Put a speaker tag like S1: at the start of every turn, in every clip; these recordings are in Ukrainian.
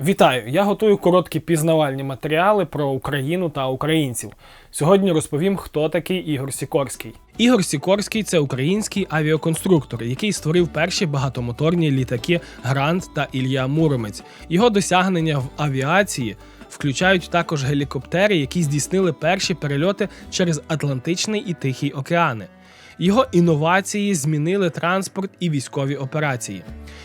S1: Вітаю! Я готую короткі пізнавальні матеріали про Україну та українців. Сьогодні розповім, хто такий Ігор Сікорський. Ігор Сікорський це український авіаконструктор, який створив перші багатомоторні літаки Грант та Ілля Муромець. Його досягнення в авіації включають також гелікоптери, які здійснили перші перельоти через Атлантичний і Тихий океани. Його інновації змінили транспорт і військові операції.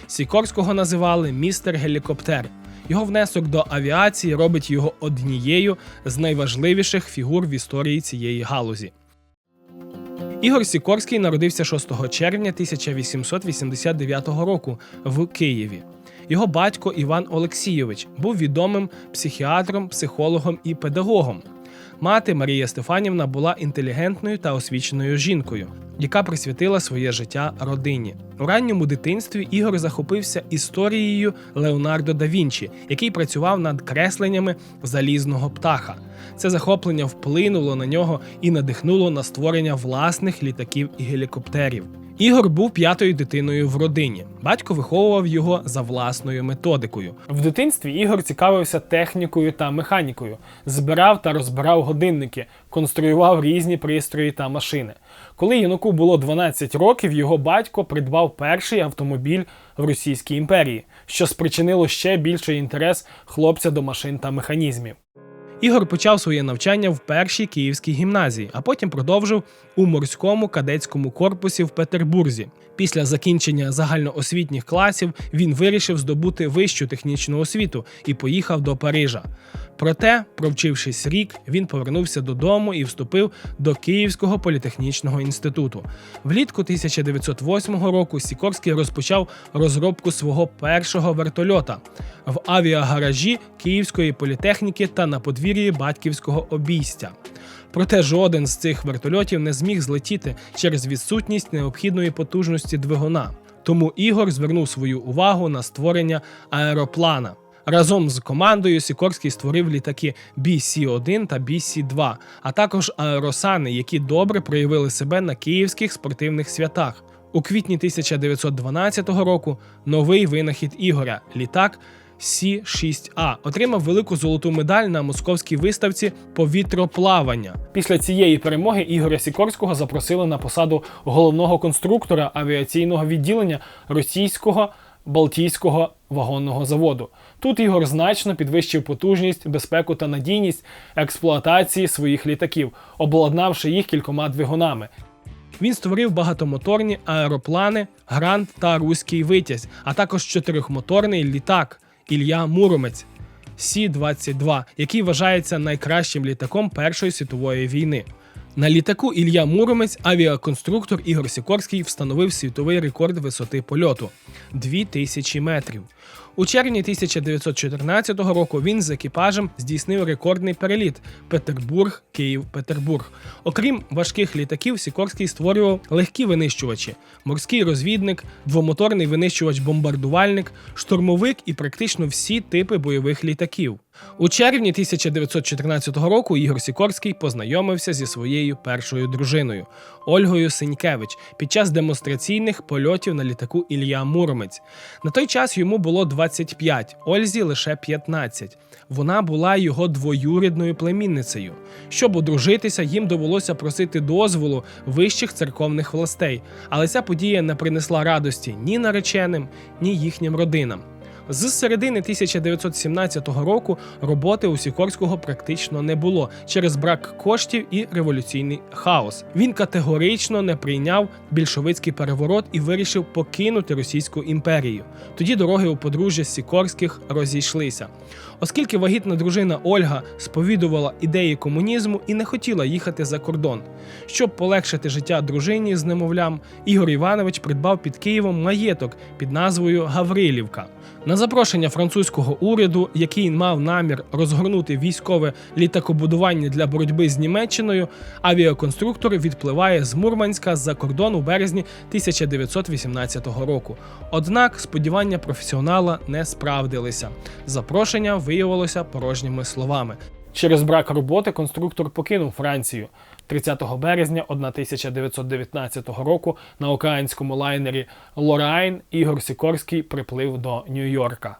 S1: Сікорського називали містер гелікоптер. Його внесок до авіації робить його однією з найважливіших фігур в історії цієї галузі. Ігор Сікорський народився 6 червня 1889 року в Києві. Його батько Іван Олексійович був відомим психіатром, психологом і педагогом. Мати Марія Стефанівна була інтелігентною та освіченою жінкою, яка присвятила своє життя родині. У ранньому дитинстві Ігор захопився історією Леонардо да Вінчі, який працював над кресленнями залізного птаха. Це захоплення вплинуло на нього і надихнуло на створення власних літаків і гелікоптерів. Ігор був п'ятою дитиною в родині. Батько виховував його за власною методикою. В дитинстві Ігор цікавився технікою та механікою, збирав та розбирав годинники, конструював різні пристрої та машини. Коли юнаку було 12 років, його батько придбав перший автомобіль в Російській імперії, що спричинило ще більший інтерес хлопця до машин та механізмів. Ігор почав своє навчання в першій київській гімназії, а потім продовжив у морському кадетському корпусі в Петербурзі. Після закінчення загальноосвітніх класів він вирішив здобути вищу технічну освіту і поїхав до Парижа. Проте, провчившись рік, він повернувся додому і вступив до Київського політехнічного інституту. Влітку 1908 року Сікорський розпочав розробку свого першого вертольота в авіагаражі Київської політехніки та на подвір'ї батьківського обійстя. Проте жоден з цих вертольотів не зміг злетіти через відсутність необхідної потужності двигуна. Тому Ігор звернув свою увагу на створення аероплана. Разом з командою Сікорський створив літаки BC-1 та BC-2, а також аеросани, які добре проявили себе на київських спортивних святах. У квітні 1912 року новий винахід Ігоря літак Сі-6А отримав велику золоту медаль на московській виставці повітроплавання. Після цієї перемоги Ігоря Сікорського запросили на посаду головного конструктора авіаційного відділення російського Балтійського вагонного заводу. Тут Ігор значно підвищив потужність, безпеку та надійність експлуатації своїх літаків, обладнавши їх кількома двигунами. Він створив багатомоторні аероплани Грант та Руський Витязь, а також чотирьохмоторний літак Ілля Муромець Сі-22, який вважається найкращим літаком Першої світової війни. На літаку Ілья Муромець авіаконструктор Ігор Сікорський встановив світовий рекорд висоти польоту 2000 метрів. У червні 1914 року він з екіпажем здійснив рекордний переліт Петербург, Київ, Петербург. Окрім важких літаків, Сікорський створював легкі винищувачі: морський розвідник, двомоторний винищувач-бомбардувальник, штурмовик і практично всі типи бойових літаків. У червні 1914 року Ігор Сікорський познайомився зі своєю першою дружиною Ольгою Синькевич під час демонстраційних польотів на літаку Ілля Муромець. На той час йому було 25, Ользі лише 15. Вона була його двоюрідною племінницею. Щоб одружитися, їм довелося просити дозволу вищих церковних властей, але ця подія не принесла радості ні нареченим, ні їхнім родинам. З середини 1917 року роботи у Сікорського практично не було через брак коштів і революційний хаос. Він категорично не прийняв більшовицький переворот і вирішив покинути Російську імперію. Тоді дороги у подружжя Сікорських розійшлися. Оскільки вагітна дружина Ольга сповідувала ідеї комунізму і не хотіла їхати за кордон. Щоб полегшити життя дружині з немовлям, Ігор Іванович придбав під Києвом маєток під назвою Гаврилівка. На запрошення французького уряду, який мав намір розгорнути військове літакобудування для боротьби з Німеччиною, авіаконструктор відпливає з Мурманська за кордон у березні 1918 року. Однак сподівання професіонала не справдилися. Запрошення виявилося порожніми словами. Через брак роботи конструктор покинув Францію. 30 березня 1919 року на океанському лайнері Лорайн Ігор Сікорський приплив до Нью-Йорка.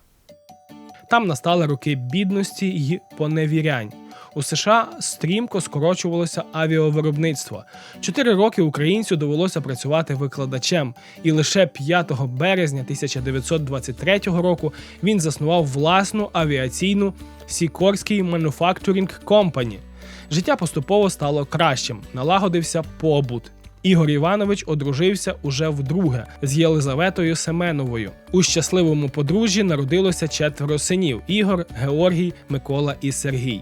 S1: Там настали роки бідності й поневірянь. У США стрімко скорочувалося авіавиробництво. Чотири роки українцю довелося працювати викладачем, і лише 5 березня 1923 року він заснував власну авіаційну Сікорський Manufacturing Company. Життя поступово стало кращим, налагодився побут. Ігор Іванович одружився уже вдруге з Єлизаветою Семеновою. У щасливому подружжі народилося четверо синів: Ігор, Георгій, Микола і Сергій.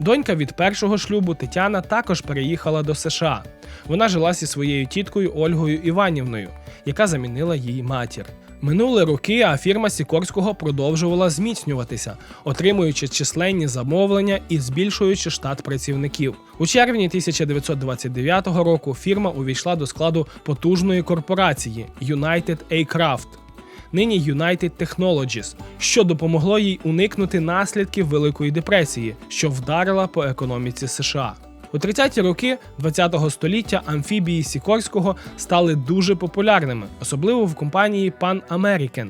S1: Донька від першого шлюбу Тетяна також переїхала до США. Вона жила зі своєю тіткою Ольгою Іванівною, яка замінила їй матір. Минули роки, а фірма Сікорського продовжувала зміцнюватися, отримуючи численні замовлення і збільшуючи штат працівників. У червні 1929 року фірма увійшла до складу потужної корпорації United Aircraft, нині United Technologies, що допомогло їй уникнути наслідків Великої депресії, що вдарила по економіці США. У 30-ті роки ХХ століття амфібії Сікорського стали дуже популярними, особливо в компанії Pan American.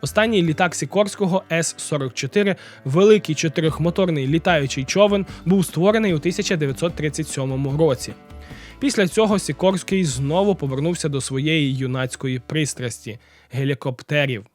S1: Останній літак Сікорського С-44, великий чотирьохмоторний літаючий човен, був створений у 1937 році. Після цього Сікорський знову повернувся до своєї юнацької пристрасті гелікоптерів.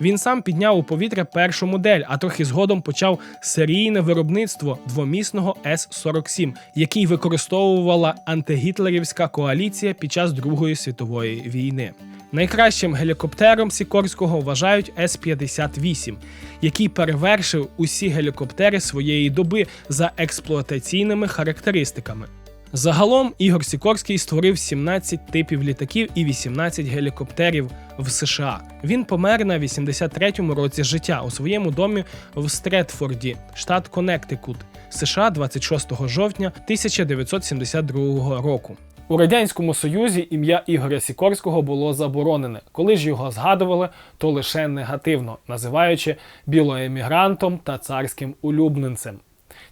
S1: Він сам підняв у повітря першу модель, а трохи згодом почав серійне виробництво двомісного С-47, який використовувала антигітлерівська коаліція під час Другої світової війни. Найкращим гелікоптером Сікорського вважають С-58, який перевершив усі гелікоптери своєї доби за експлуатаційними характеристиками. Загалом Ігор Сікорський створив 17 типів літаків і 18 гелікоптерів в США. Він помер на 83-му році життя у своєму домі в Стретфорді, штат Коннектикут, США 26 жовтня 1972 року. У радянському союзі ім'я Ігоря Сікорського було заборонене. Коли ж його згадували, то лише негативно, називаючи білоемігрантом та царським улюбленцем.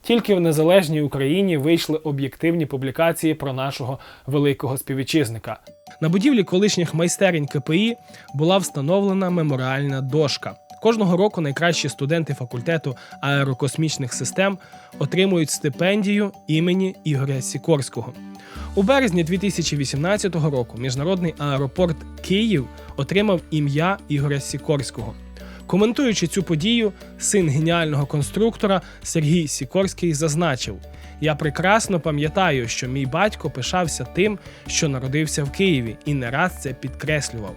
S1: Тільки в незалежній Україні вийшли об'єктивні публікації про нашого великого співвітчизника. На будівлі колишніх майстерень КПІ була встановлена меморіальна дошка. Кожного року найкращі студенти факультету аерокосмічних систем отримують стипендію імені Ігоря Сікорського. У березні 2018 року міжнародний аеропорт Київ отримав ім'я Ігоря Сікорського. Коментуючи цю подію, син геніального конструктора Сергій Сікорський зазначив: Я прекрасно пам'ятаю, що мій батько пишався тим, що народився в Києві, і не раз це підкреслював.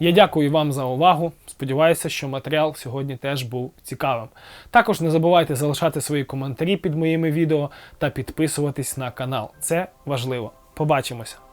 S1: Я дякую вам за увагу. Сподіваюся, що матеріал сьогодні теж був цікавим. Також не забувайте залишати свої коментарі під моїми відео та підписуватись на канал. Це важливо. Побачимося!